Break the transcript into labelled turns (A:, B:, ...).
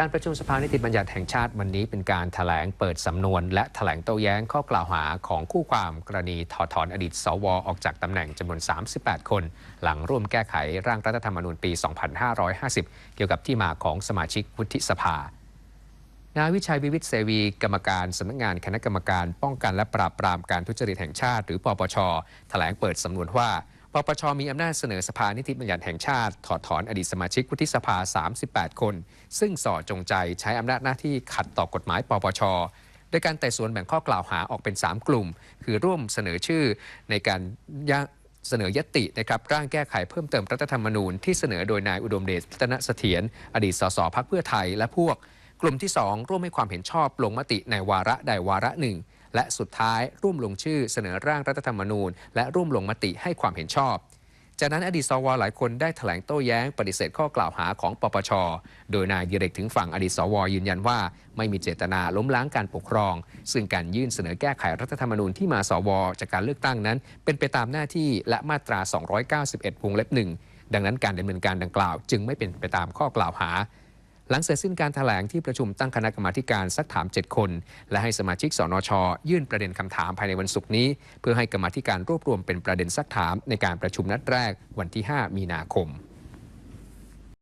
A: การประชุมสภานิติบัญญัติแห่งชาติวันนี้เป็นการถแถลงเปิดสำนวน และถแถลงโต้แย้งข้อกล่าวหาของคู่ความกรณีถอดถอนอดีตสวออกจากตำแหน่งจำนวน 38 คน หลังร่วมแก้ไขร่างรัฐธรรมนูญปี 2550 เกี่ยวกับที่มาของสมาชิกวุฒิสภานายวิชัยวิวิตเสวี กรรมการสำนักงานคณะกรรมการป้องกันและปราบปรามการทุจริตแห่งชาติ หรือปปชแถลงเปิดสำนวนว่า ปปชมีอำนาจเสนอสภานิติบัญญัติแห่งชาติ ถอดถอนอดีตสมาชิกวุฒิสภา 38 คน ซึ่งส่อจงใจใช้อำนาจหน้าที่ขัดต่อกฎหมายปปชโดยการไต่สวนแบ่งข้อกล่าวหาออกเป็น 3 กลุ่ม คือร่วมเสนอชื่อในการเสนอยตินะครับร่างแก้ไขเพิ่มเติมรัฐธรรมนูญที่เสนอโดยนายอุดมเดชรัตนเสถียรอดีตสสพักเพื่อไทยและพวก กลุ่มที่ 2 ร่วมให้ความเห็นชอบลงมติในวาระใดวาระหนึ่ง และสุดท้ายร่วมลงชื่อเสนอร่างรัฐธรรมนูญ และร่วมลงมติให้ความเห็นชอบ จากนั้นอดีตสวหลายคนได้แถลงโต้แย้งปฏิเสธข้อกล่าวหาของปปช โดยนายดิเรกถึงฝั่งอดีตสวยืนยันว่า ไม่มีเจตนาล้มล้างการปกครอง ซึ่งการยื่นเสนอแก้ไขรัฐธรรมนูญที่มาสว จากการเลือกตั้งนั้น เป็นไปตามหน้าที่และมาตรา 291วงเล็บหนึ่งดังนั้นการดำเนินการดังกล่าว จึงไม่เป็นไปตามข้อกล่าวหา หลังเสร็จสิ้นการถแถลงที่ประชุมตั้งคณะกรรมาการซักถาม 7 คน และให้สมาชิกสนช ยื่นประเด็นคำถามภายในวันศุกร์นี้ เพื่อให้กรรมาการรวบรวมเป็นประเด็นซักถามในการประชุมนัดแรกวันที่ 5 มีนาคม